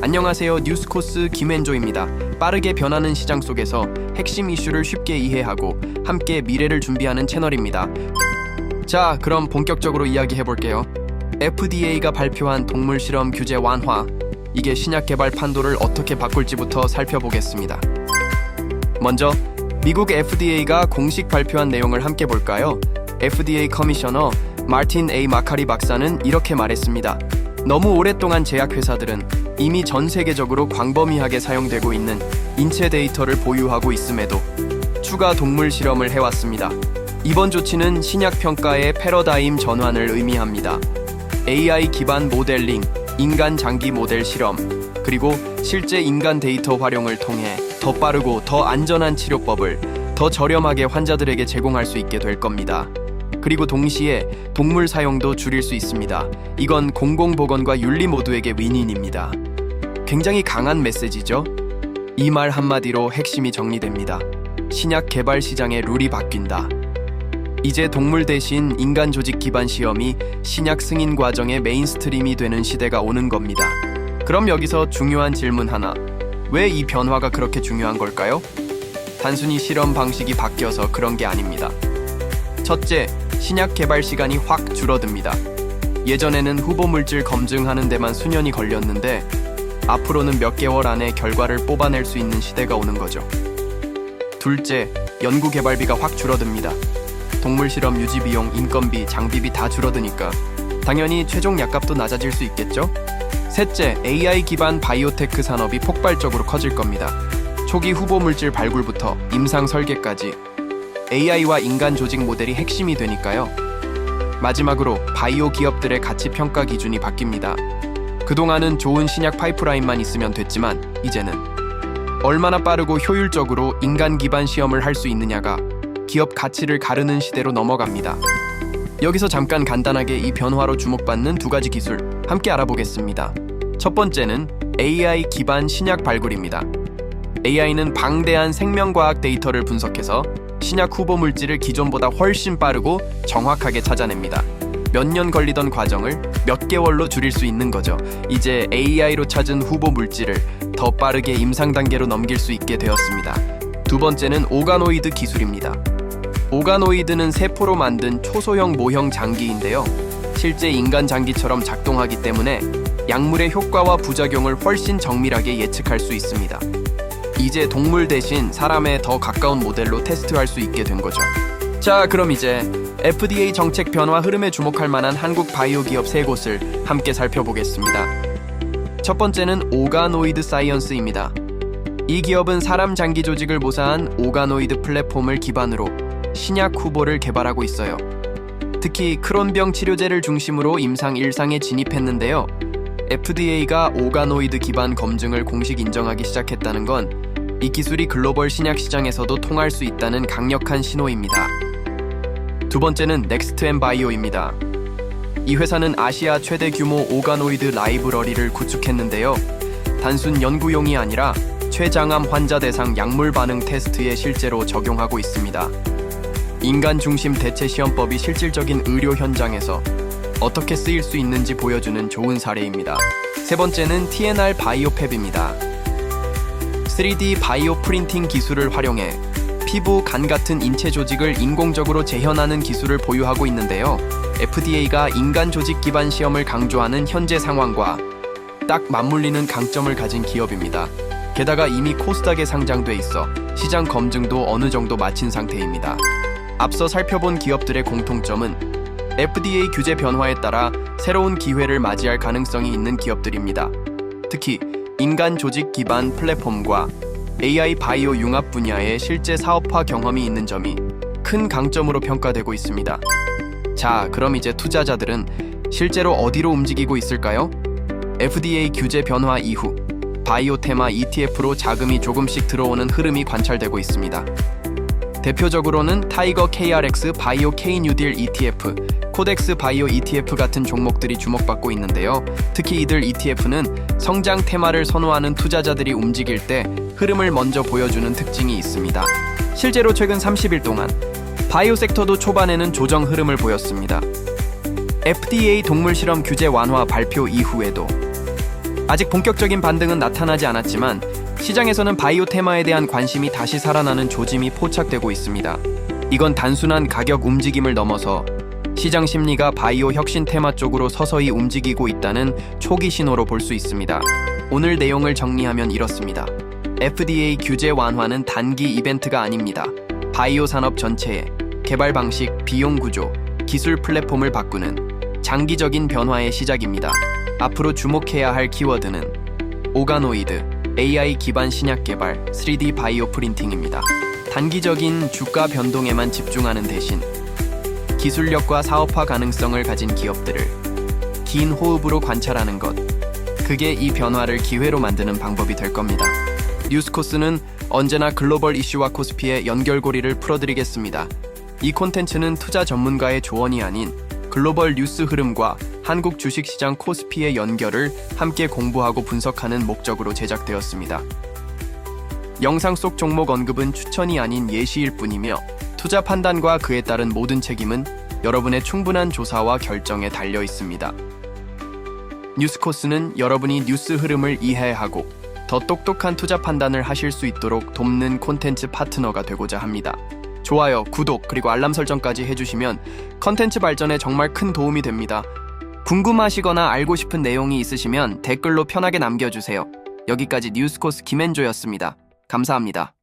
안녕하세요. 뉴스코스 김앤조입니다. 빠르게 변하는 시장 속에서 핵심 이슈를 쉽게 이해하고 함께 미래를 준비하는 채널입니다. 자, 그럼 본격적으로 이야기해 볼게요. FDA가 발표한 동물 실험 규제 완화. 이게 신약 개발 판도를 어떻게 바꿀지부터 살펴보겠습니다. 먼저 미국 FDA가 공식 발표한 내용을 함께 볼까요? FDA 커미셔너 마틴 A 마카리 박사는 이렇게 말했습니다. 너무 오랫동안 제약회사들은 이미 전 세계적으로 광범위하게 사용되고 있는 인체 데이터를 보유하고 있음에도 추가 동물 실험을 해왔습니다. 이번 조치는 신약 평가의 패러다임 전환을 의미합니다. AI 기반 모델링, 인간 장기 모델 실험, 그리고 실제 인간 데이터 활용을 통해 더 빠르고 더 안전한 치료법을 더 저렴하게 환자들에게 제공할 수 있게 될 겁니다. 그리고 동시에 동물 사용도 줄일 수 있습니다. 이건 공공보건과 윤리 모두에게 윈윈입니다. 굉장히 강한 메시지죠? 이 말 한마디로 핵심이 정리됩니다. 신약 개발 시장의 룰이 바뀐다. 이제 동물 대신 인간 조직 기반 시험이 신약 승인 과정의 메인스트림이 되는 시대가 오는 겁니다. 그럼 여기서 중요한 질문 하나. 왜 이 변화가 그렇게 중요한 걸까요? 단순히 실험 방식이 바뀌어서 그런 게 아닙니다. 첫째, 신약 개발 시간이 확 줄어듭니다. 예전에는 후보 물질 검증하는 데만 수년이 걸렸는데 앞으로는 몇 개월 안에 결과를 뽑아낼 수 있는 시대가 오는 거죠. 둘째, 연구 개발비가 확 줄어듭니다. 동물 실험 유지 비용, 인건비, 장비비 다 줄어드니까 당연히 최종 약값도 낮아질 수 있겠죠? 셋째, AI 기반 바이오테크 산업이 폭발적으로 커질 겁니다. 초기 후보 물질 발굴부터 임상 설계까지 AI와 인간 조직 모델이 핵심이 되니까요. 마지막으로 바이오 기업들의 가치 평가 기준이 바뀝니다. 그동안은 좋은 신약 파이프라인만 있으면 됐지만 이제는 얼마나 빠르고 효율적으로 인간 기반 시험을 할 수 있느냐가 기업 가치를 가르는 시대로 넘어갑니다. 여기서 잠깐 간단하게 이 변화로 주목받는 두 가지 기술 함께 알아보겠습니다. 첫 번째는 AI 기반 신약 발굴입니다. AI는 방대한 생명과학 데이터를 분석해서 신약 후보 물질을 기존보다 훨씬 빠르고 정확하게 찾아냅니다. 몇 년 걸리던 과정을 몇 개월로 줄일 수 있는 거죠. 이제 AI로 찾은 후보 물질을 더 빠르게 임상 단계로 넘길 수 있게 되었습니다. 두 번째는 오가노이드 기술입니다. 오가노이드는 세포로 만든 초소형 모형 장기인데요. 실제 인간 장기처럼 작동하기 때문에 약물의 효과와 부작용을 훨씬 정밀하게 예측할 수 있습니다. 이제 동물 대신 사람에 더 가까운 모델로 테스트할 수 있게 된 거죠. 자, 그럼 이제 FDA 정책 변화 흐름에 주목할 만한 한국 바이오 기업 세 곳을 함께 살펴보겠습니다. 첫 번째는 오가노이드 사이언스입니다. 이 기업은 사람 장기 조직을 모사한 오가노이드 플랫폼을 기반으로 신약 후보를 개발하고 있어요. 특히 크론병 치료제를 중심으로 임상 1상에 진입했는데요. FDA가 오가노이드 기반 검증을 공식 인정하기 시작했다는 건 이 기술이 글로벌 신약 시장에서도 통할 수 있다는 강력한 신호입니다. 두 번째는 넥스트 앤 바이오입니다. 이 회사는 아시아 최대 규모 오가노이드 라이브러리를 구축했는데요. 단순 연구용이 아니라 췌장암 환자 대상 약물 반응 테스트에 실제로 적용하고 있습니다. 인간 중심 대체 시험법이 실질적인 의료 현장에서 어떻게 쓰일 수 있는지 보여주는 좋은 사례입니다. 세 번째는 TNR 바이오팹입니다. 3D 바이오 프린팅 기술을 활용해 피부, 간 같은 인체 조직을 인공적으로 재현하는 기술을 보유하고 있는데요. FDA가 인간 조직 기반 시험을 강조하는 현재 상황과 딱 맞물리는 강점을 가진 기업입니다. 게다가 이미 코스닥에 상장돼 있어 시장 검증도 어느 정도 마친 상태입니다. 앞서 살펴본 기업들의 공통점은 FDA 규제 변화에 따라 새로운 기회를 맞이할 가능성이 있는 기업들입니다. 특히 인간 조직 기반 플랫폼과 AI 바이오 융합 분야의 실제 사업화 경험이 있는 점이 큰 강점으로 평가되고 있습니다. 자, 그럼 이제 투자자들은 실제로 어디로 움직이고 있을까요? FDA 규제 변화 이후 바이오 테마 ETF로 자금이 조금씩 들어오는 흐름이 관찰되고 있습니다. 대표적으로는 타이거 KRX 바이오 K 뉴딜 ETF, 코덱스 바이오 ETF 같은 종목들이 주목받고 있는데요. 특히 이들 ETF는 성장 테마를 선호하는 투자자들이 움직일 때 흐름을 먼저 보여주는 특징이 있습니다. 실제로 최근 30일 동안 바이오 섹터도 초반에는 조정 흐름을 보였습니다. FDA 동물 실험 규제 완화 발표 이후에도 아직 본격적인 반등은 나타나지 않았지만 시장에서는 바이오 테마에 대한 관심이 다시 살아나는 조짐이 포착되고 있습니다. 이건 단순한 가격 움직임을 넘어서 시장 심리가 바이오 혁신 테마 쪽으로 서서히 움직이고 있다는 초기 신호로 볼 수 있습니다. 오늘 내용을 정리하면 이렇습니다. FDA 규제 완화는 단기 이벤트가 아닙니다. 바이오 산업 전체의 개발 방식, 비용 구조, 기술 플랫폼을 바꾸는 장기적인 변화의 시작입니다. 앞으로 주목해야 할 키워드는 오가노이드, AI 기반 신약 개발, 3D 바이오 프린팅입니다. 단기적인 주가 변동에만 집중하는 대신 기술력과 사업화 가능성을 가진 기업들을 긴 호흡으로 관찰하는 것. 그게 이 변화를 기회로 만드는 방법이 될 겁니다. 뉴스코스는 언제나 글로벌 이슈와 코스피의 연결고리를 풀어드리겠습니다. 이 콘텐츠는 투자 전문가의 조언이 아닌 글로벌 뉴스 흐름과 한국 주식시장 코스피의 연결을 함께 공부하고 분석하는 목적으로 제작되었습니다. 영상 속 종목 언급은 추천이 아닌 예시일 뿐이며 투자 판단과 그에 따른 모든 책임은 여러분의 충분한 조사와 결정에 달려 있습니다. 뉴스코스는 여러분이 뉴스 흐름을 이해하고 더 똑똑한 투자 판단을 하실 수 있도록 돕는 콘텐츠 파트너가 되고자 합니다. 좋아요, 구독, 그리고 알람 설정까지 해주시면 컨텐츠 발전에 정말 큰 도움이 됩니다. 궁금하시거나 알고 싶은 내용이 있으시면 댓글로 편하게 남겨주세요. 여기까지 뉴스코스 김앤조였습니다. 감사합니다.